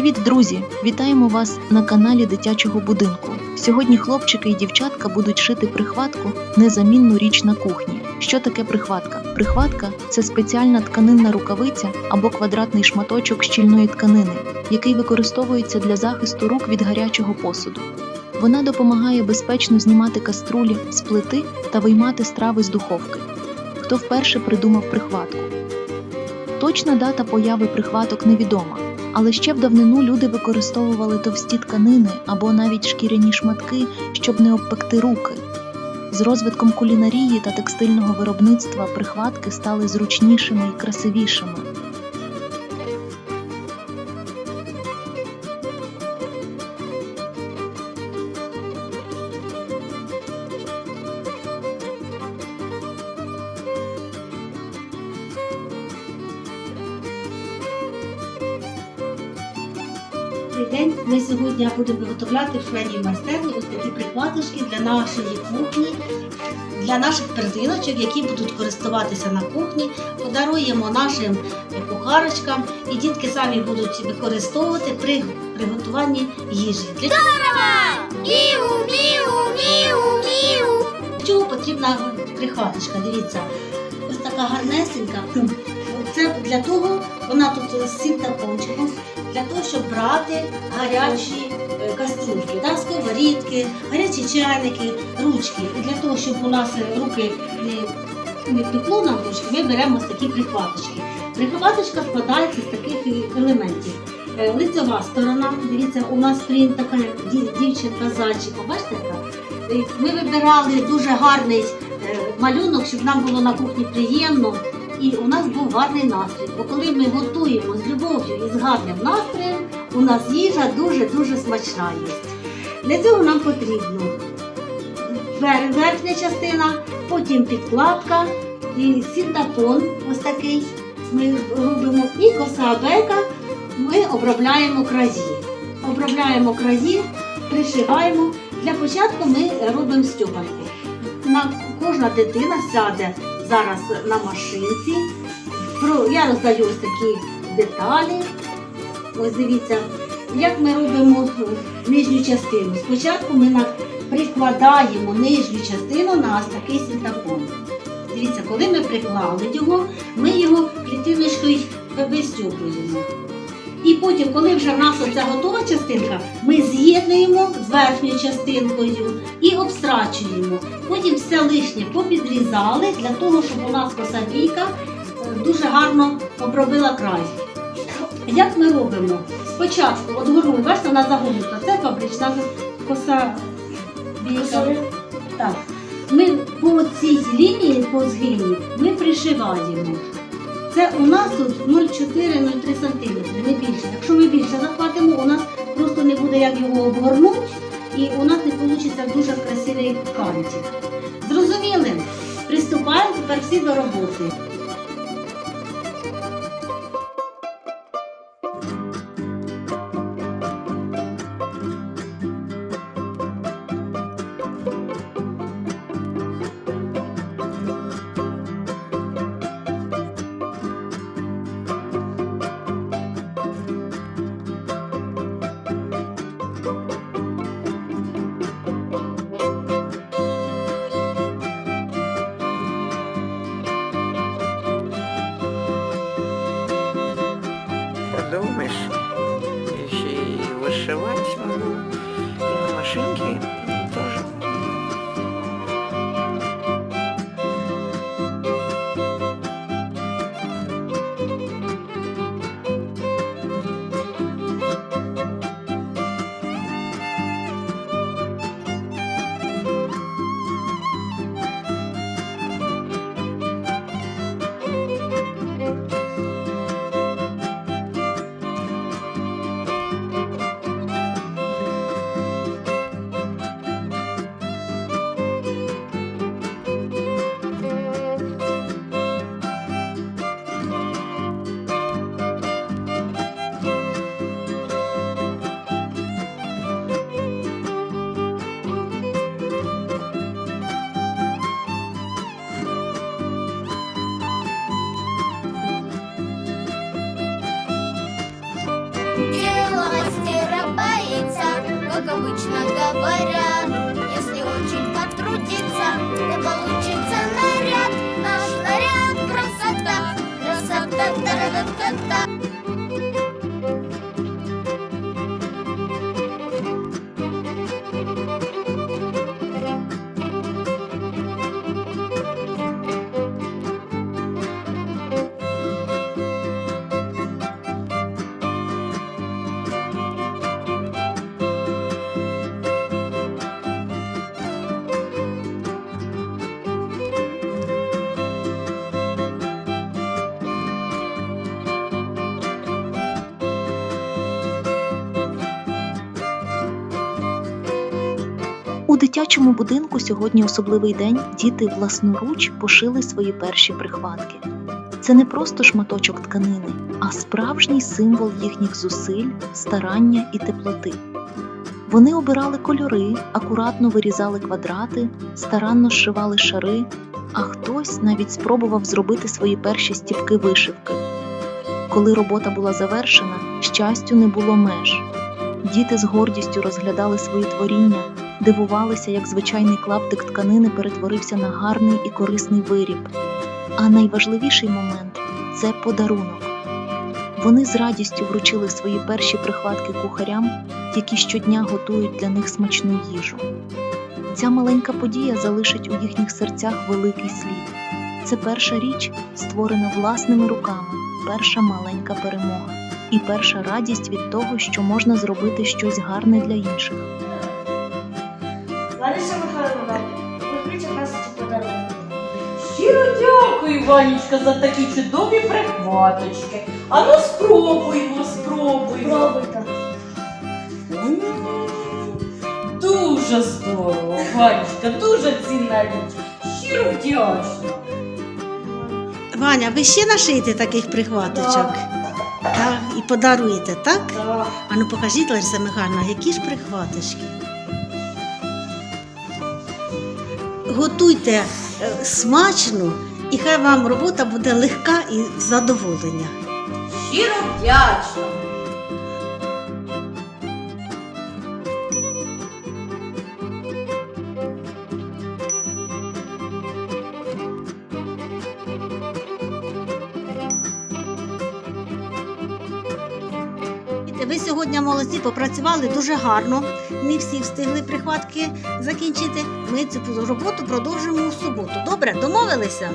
Привіт, друзі! Вітаємо вас на каналі дитячого будинку. Сьогодні хлопчики і дівчатка будуть шити прихватку незамінну річ на кухні. Що таке прихватка? Прихватка це спеціальна тканинна рукавиця або квадратний шматочок щільної тканини, який використовується для захисту рук від гарячого посуду. Вона допомагає безпечно знімати каструлі з плити та виймати страви з духовки. Хто вперше придумав прихватку? Точна дата появи прихваток невідома, але ще в давнину люди використовували товсті тканини або навіть шкіряні шматки, щоб не обпекти руки. З розвитком кулінарії та текстильного виробництва прихватки стали зручнішими і красивішими. Добрий день. Ми сьогодні будемо виготовляти в швейній майстерні ось такі прикладочки для нашої кухні, для наших пердиночок, які будуть користуватися на кухні. Подаруємо нашим кухарочкам і дітки самі будуть використовувати при приготуванні їжі. Для Міу, міу, міу, міу. чого потрібна прихваточка? Дивіться, ось така гарнесенька. Це для того, вона тут з синтепончиком, для того, щоб брати гарячі е, каструльки, да, сковорідки, гарячі чайники, ручки. І для того, щоб у нас е, руки не, пекло нам ручки, ми беремо ось такі прихваточки. Прихваточка складається з таких е, елементів. Лицева сторона, дивіться, у нас стоїть така дівчинка з зайчиком, бачите Ми вибирали дуже гарний малюнок, щоб нам було на кухні приємно. І у нас був гарний настрій. Бо коли ми готуємо з любов'ю і з гарним настроєм, у нас їжа дуже-дуже смачна є. Для цього нам потрібно верхня частина, потім підкладка і синтапон ось такий ми робимо. І коса бека ми обробляємо краї. Обробляємо краї, пришиваємо. Для початку ми робимо. На, кожна дитина сяде зараз на машинці. Я роздаю ось такі деталі. Ось дивіться, як ми робимо нижню частину. Спочатку ми прикладаємо нижню частину на ось такий синтапон. Дивіться, коли ми приклали його, ми його клітиночкою вистюплюємо. І потім, коли вже в нас оця готова частинка, ми з'єднуємо з верхньою частинкою і обстрачуємо. Потім все лишнє попідрізали для того, щоб у нас коса бійка е, дуже гарно обробила край. Як ми робимо? Спочатку, от горну, бачите, вона загорнута, це фабрична коса бійка. Так. Ми по цій лінії, по згині, ми пришиваємо. Це у нас тут 0,4-0,3 см, не більше. Якщо ми більше захватимо, у нас просто не буде як його обгорнути, і у нас не вийде дуже красивий кантик. Зрозуміли? Приступаємо тепер всі до роботи. Подумаешь, еще и вышивать могу, и на машинке да получится наряд, наш наряд красота, красота, та-ра-та-та-та. Дитячому будинку сьогодні особливий день. Діти власноруч пошили свої перші прихватки. Це не просто шматочок тканини, а справжній символ їхніх зусиль, старання і теплоти. Вони обирали кольори, акуратно вирізали квадрати, старанно зшивали шари, а хтось навіть спробував зробити свої перші стіпки вишивки. Коли робота була завершена, щастю не було меж. Діти з гордістю розглядали свої творіння, дивувалися, як звичайний клаптик тканини перетворився на гарний і корисний виріб. А найважливіший момент це подарунок. Вони з радістю вручили свої перші прихватки кухарям, які щодня готують для них смачну їжу. Ця маленька подія залишить у їхніх серцях великий слід. Це перша річ, створена власними руками, перша маленька перемога і перша радість від того, що можна зробити щось гарне для інших. Лариса Михайловна, відкрийте нас ці подарунки. Щиро дякую, Ванечка, за такі чудові прихваточки. А ну спробуймо, спробуймо. Пробуйте. М, Дуже здорово, Ванечка, дуже цінна річ. Щиро вдячна. Ваня, ви ще нашиєте таких прихваточок? Так. І подаруєте, так? Так. А ну покажіть, Лариса Михайловна, які ж прихваточки. Готуйте е, смачно, і хай вам робота буде легка і задоволення. Щиро вдячна. Ви сьогодні молодці попрацювали дуже гарно. Не всі встигли прихватки закінчити. Ми цю роботу продовжимо у суботу. Добре, домовилися?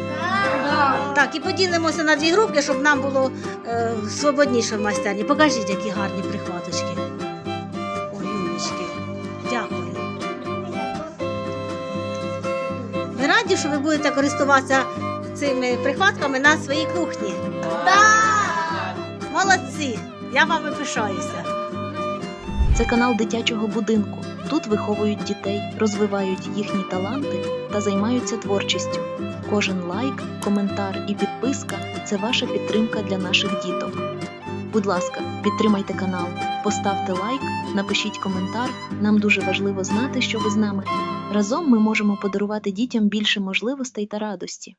Так, і поділимося на дві групки, щоб нам було е, свободніше в майстерні. Покажіть, які гарні прихваточки. Ой, умнички. Дякую. Ви раді, що ви будете користуватися цими прихватками на своїй кухні? Молодці! Я вами пишаюся. Це канал дитячого будинку. Тут виховують дітей, розвивають їхні таланти та займаються творчістю. Кожен лайк, коментар і підписка це ваша підтримка для наших діток. Будь ласка, підтримайте канал, поставте лайк, напишіть коментар. Нам дуже важливо знати, що ви з нами. Разом ми можемо подарувати дітям більше можливостей та радості.